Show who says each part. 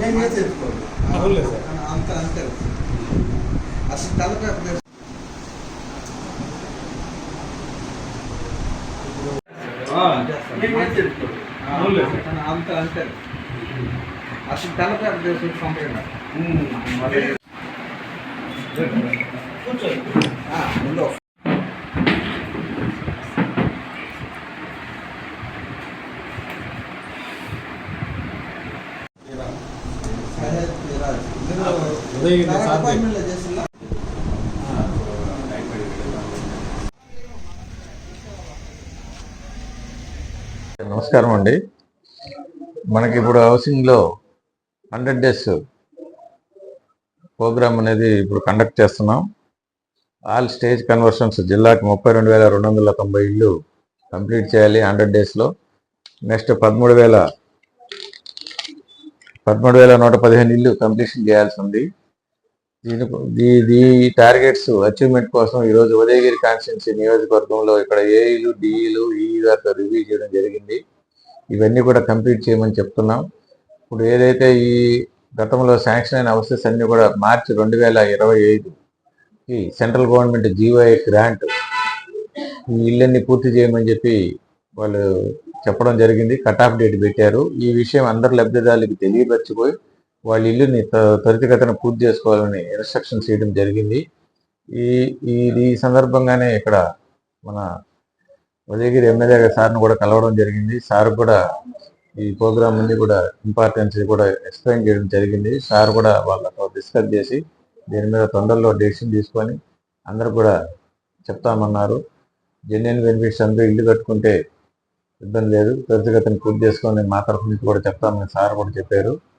Speaker 1: నేను చేసి తెచ్చుకోండి.
Speaker 2: అంత అంతే. అసలు
Speaker 3: సార్.
Speaker 2: అంత అంతే. అసలు తలకాయ ప్లేస్ పంపండి
Speaker 1: కూర్చోండి
Speaker 2: ఆ, ముందు సరే, తీరాలి. మీరు
Speaker 3: సార్?
Speaker 4: నమస్కారం అండి. మనకి ఇప్పుడు హౌసింగ్లో హండ్రెడ్ డేస్ ప్రోగ్రామ్ అనేది ఇప్పుడు కండక్ట్ చేస్తున్నాం. ఆల్ స్టేజ్ కన్వర్షన్స్ జిల్లాకి ముప్పై రెండు వేల రెండు వందల తొంభై ఇళ్ళు కంప్లీట్ చేయాలి హండ్రెడ్ డేస్లో. నెక్స్ట్ పదమూడు వేల పదమూడు వేల నూట పదిహేను ఇల్లు కంప్లీషన్ చేయాల్సి ఉంది. దీని దీ దీ టార్గెట్స్ అచీవ్మెంట్ కోసం ఈరోజు ఉదయగిరి కాన్స్టిట్యున్సీ నియోజకవర్గంలో ఇక్కడ ఏఈలు డిఈలు ఈ గారితో రివ్యూ చేయడం జరిగింది. ఇవన్నీ కూడా కంప్లీట్ చేయమని చెప్తున్నాం. ఇప్పుడు ఏదైతే ఈ గతంలో శాంక్షన్ అయిన హౌసెస్ అన్నీ కూడా మార్చి రెండు వేల ఇరవై ఐదుకి సెంట్రల్ గవర్నమెంట్ జీవోఐ గ్రాంట్ ఈ ఇళ్ళన్ని పూర్తి చేయమని చెప్పి వాళ్ళు చెప్పడం జరిగింది. కట్ ఆఫ్ డేట్ పెట్టారు. ఈ విషయం అందరు లబ్ధిదారులకు తెలియపరచిపోయి వాళ్ళ ఇల్లుని త- త్వరితగతిన పూర్తి చేసుకోవాలని ఇన్స్ట్రక్షన్స్ చేయడం జరిగింది. ఈ ఈ ఈ సందర్భంగానే ఇక్కడ మన ఉదయగిరి ఎమ్మెల్యే గారి సార్ని కూడా కలవడం జరిగింది. సార్ కూడా ఈ ప్రోగ్రామ్ అన్ని కూడా ఇంపార్టెన్స్ కూడా ఎక్స్ప్లెయిన్ చేయడం జరిగింది. సార్ కూడా వాళ్ళతో డిస్కస్ చేసి దీని మీద తొందరలో డెసిషన్ తీసుకొని అందరూ కూడా చెప్తామన్నారు. జెన్యున్ బెనిఫిట్స్ అందరూ ఇల్లు కట్టుకుంటే ఇబ్బంది లేదు. త్వరితగతిని పూర్తి చేసుకొని మా తరఫు నుంచి కూడా చెప్తామని సార్ కూడా చెప్పారు.